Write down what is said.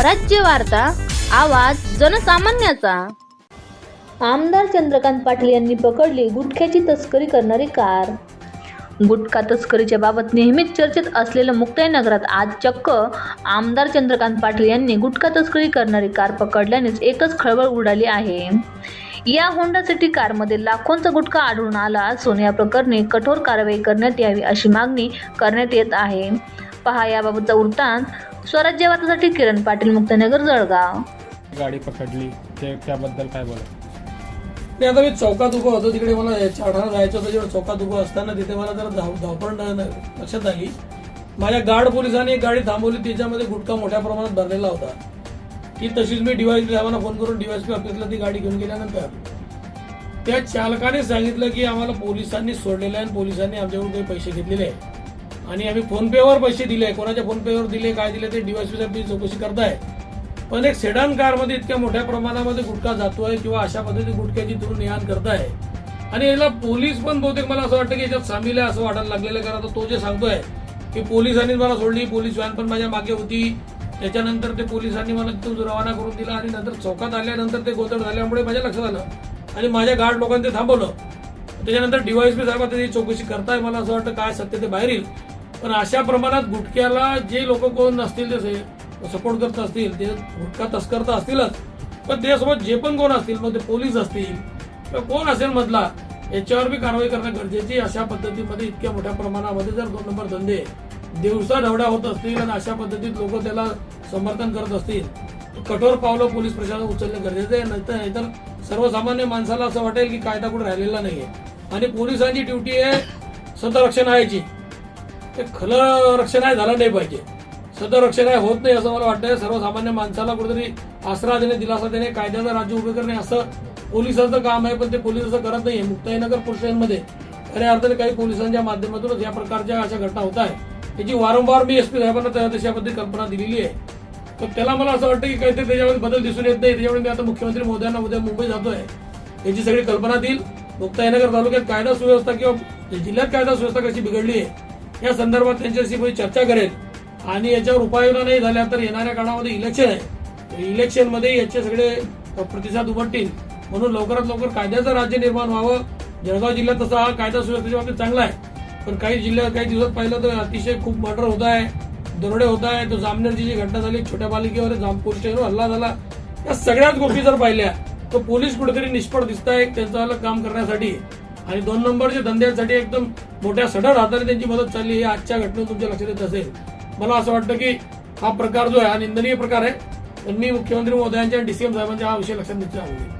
स्वराज्य वार्ता आवाज जनसामान्याचा. आमदार चंद्रकांत पाटील यांनी पकडली गुटख्याची तस्करी करणारी कार. गुटखा तस्करीच्या बाबत नेहमीच चर्चेत असलेलं मुक्ताईनगरात आज चक्क आमदार चंद्रकांत पाटील यांनी गुटखा तस्करी करणारी कार पकडल्यानेच एकच खळबळ उडाली आहे. या होंडा सिटी कारमध्ये लाखोंचा गुटखा आढळून आला असून या प्रकरणी कठोर कारवाई करण्यात यावी अशी मागणी करण्यात येत आहे. पहा याबाबतचा वृत्तांत. स्वराज्य वार्तासाठी किरण पाटील मुक्तनगर जळगाव. गाडी पकडली. ते त्याबद्दल काय बोला नाही आता मी चौकात उभं होतो. तिकडे मला चाढाला जायचं होतं. जेव्हा चौकात उभं असताना तिथे मला जरा धाव धावपळ न- लक्षात आली. माझ्या गार्ड पोलिसांनी एक गाडी थांबवली. त्याच्यामध्ये गुटखा मोठ्या प्रमाणात भरलेला होता. ती तशीच मी डीवायसपी साहेबांना फोन करून डीवायसपी ऑफिसला ती गाडी घेऊन गेल्यानंतर त्या चालकाने सांगितलं की आम्हाला पोलिसांनी सोडलेलं आहे आणि पोलिसांनी आमच्याकडून काही पैसे घेतलेले आहे आणि आम्ही फोनपेवर पैसे दिले कोणाच्या फोनपेवर दिले काय दिले ते डीवायसपी साहेब चौकशी करताय. पण एक सेडान कारमध्ये इतक्या मोठ्या प्रमाणामध्ये गुटखा जातोय किंवा अशा पद्धती गुटख्याची तुम्ही ने करताय. आणि याला पोलीस पण बहुतेक मला असं वाटतं की याच्यात सामील आहे असं वाटायला लागलेलं कारण तो जे सांगतोय की पोलिसांनी मला सोडली पोलीस व्हॅन पण माझ्या मागे होती. त्याच्यानंतर ते पोलिसांनी मला तिथून रवाना करून दिला आणि नंतर चौकात आल्यानंतर ते गोंधळ झाल्यामुळे माझ्या लक्षात आलं आणि माझ्या गार्ड लोकांनी ते थांबवलं. त्याच्यानंतर डीवायसपी साहेब त्याची चौकशी करताय मला असं वाटतं काय सत्य ते बाहेर येईल. पण अशा प्रमाणात गुटख्याला जे लोक कोण नसतील ते सपोर्ट करत असतील ते गुटखा तस्कर तर असतीलच. पण त्यासोबत जे पण कोण असतील मग ते पोलीस असतील. किंवा कोण असेल मधला याच्यावर बी कारवाई करणं गरजेची अशा पद्धतीमध्ये इतक्या मोठ्या प्रमाणामध्ये जर दोन नंबर धंदे दिवसा ढवड्या होत असतील आणि अशा पद्धतीत लोक त्याला समर्थन करत असतील कठोर पावलं पोलीस प्रशासन उचलणं गरजेचं आहे. नाहीतर नाहीतर सर्वसामान्य माणसाला असं वाटेल की कायदा कुठे राहिलेला नाहीये. आणि पोलिसांची ड्युटी आहे सतरक्षण आहे ते खलं रक्षण आहे झालं नाही पाहिजे. सदर रक्षण आहे होत नाही असं मला वाटतंय. सर्वसामान्य माणसाला कुठेतरी आसरा देणे दिलासा देणे कायद्याचं राज्य उभे करणे असं पोलिसांचं काम आहे पण ते पोलीस असं करत नाही मुक्ताईनगर पुरुषांमध्ये खऱ्या अर्थाने काही पोलिसांच्या माध्यमातूनच या प्रकारच्या अशा घटना होत आहे त्याची वारंवार मी एसपी साहेबांना त्या- देशाबद्दल कल्पना दिलेली आहे. तर त्याला मला असं वाटतं की काहीतरी त्याच्यामध्ये बदल दिसून येत नाही. त्याच्यामुळे मी आता मुख्यमंत्री मोदयांना उद्या मुंबई जातोय. याची सगळी कल्पना देईल. मुक्ताईनगर तालुक्यात कायदा सुव्यवस्था किंवा जिल्ह्यात कायदा सुव्यवस्था कशी बिघडली आहे या संदर्भात त्यांच्याशी मी चर्चा करेल आणि याच्यावर उपाययोजना नाही झाल्या तर येणाऱ्या काळामध्ये इलेक्शन आहे. इलेक्शनमध्ये याचे सगळे प्रतिसाद उमटतील. म्हणून लवकरात लवकर कायद्याचं राज्य निर्माण व्हावं. जळगाव जिल्ह्यात तसा हा कायदा सुव्यवस्थेच्या बाबतीत चांगला आहे. पण काही जिल्ह्यात काही दिवसात पाहिलं तर अतिशय खूप मर्डर होत आहे दरोडे होत आहे. तो जामनेरची जी घटना झाली छोट्या पालिकेवर जाम पोलीस स्टेशनवर हल्ला झाला. या सगळ्याच गोष्टी जर पाहिल्या तर पोलीस कुठेतरी निष्फळ दिसत आहे त्यांचं काम करण्यासाठी. आणि दोन नंबरच्या धंद्यांसाठी एकदम मोठ्या सडर हाताने त्यांची मदत चालली ही आजच्या घटनेत तुमच्या लक्षात येत असेल. मला असं वाटतं की हा प्रकार जो आहे हा निंदनीय प्रकार आहे. मी मुख्यमंत्री महोदयांच्या डीसीएम साहेबांच्या हा विषय लक्षात घेतला आणला